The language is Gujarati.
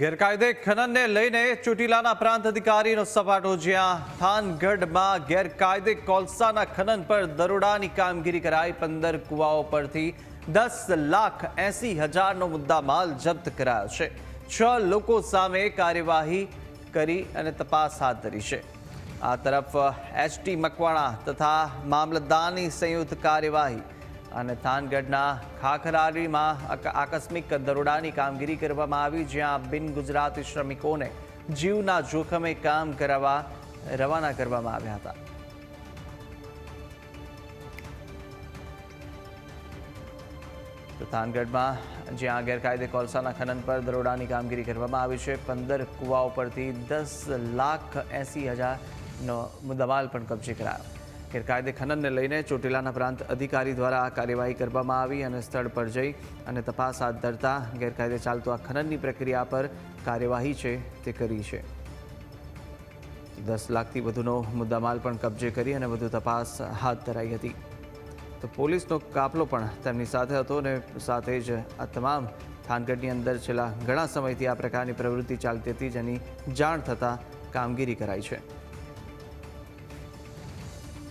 ગેરકાયદે ખનનને લઈને ચોટીલાના પ્રાંત અધિકારીનો સપાટો જ્યાં થાનગઢમાં ગેરકાયદે કોલસાના ખનન પર દરોડાની કામગીરી કરાઈ. પંદર કુવાઓ પરથી દસ લાખ એસી હજારનો મુદ્દામાલ જપ્ત કરાયો છે. છ લોકો સામે કાર્યવાહી કરી અને તપાસ હાથ ધરી છે. આ તરફ એચટી મકવાણા તથા મામલતદારની સંયુક્ત કાર્યવાહી અને થાનગઢના ખાખરારીમાં આકસ્મિક દરોડાની કામગીરી કરવામાં આવી, જ્યાં બિન ગુજરાતી શ્રમિકોને જીવના જોખમે કામ કરાવવા રવાના કરવામાં આવ્યા હતા. થાનગઢમાં જ્યાં ગેરકાયદે કોલસાના ખનન પર દરોડાની કામગીરી કરવામાં આવી છે, પંદર કુવાઓ પરથી દસ લાખ એંસી હજારનો મુદ્દામાલ પણ કબજે કરાયો. ગેરકાયદે ખનનને લઈને ચોટીલાના પ્રાંત અધિકારી દ્વારા આ કાર્યવાહી કરવામાં આવી અને સ્થળ પર જઈ અને તપાસ હાથ ધરતા ગેરકાયદે ચાલતું આ ખનનની પ્રક્રિયા પર કાર્યવાહી છે તે કરી છે. દસ લાખથી વધુનો મુદ્દામાલ પણ કબજે કરી અને વધુ તપાસ હાથ ધરાઈ હતી. તો પોલીસનો કાફલો પણ તેમની સાથે હતો અને સાથે જ આ તમામ થાનગઢની અંદર છેલ્લા ઘણા સમયથી આ પ્રકારની પ્રવૃત્તિ ચાલતી હતી જેની જાણ થતાં કામગીરી કરાઈ છે.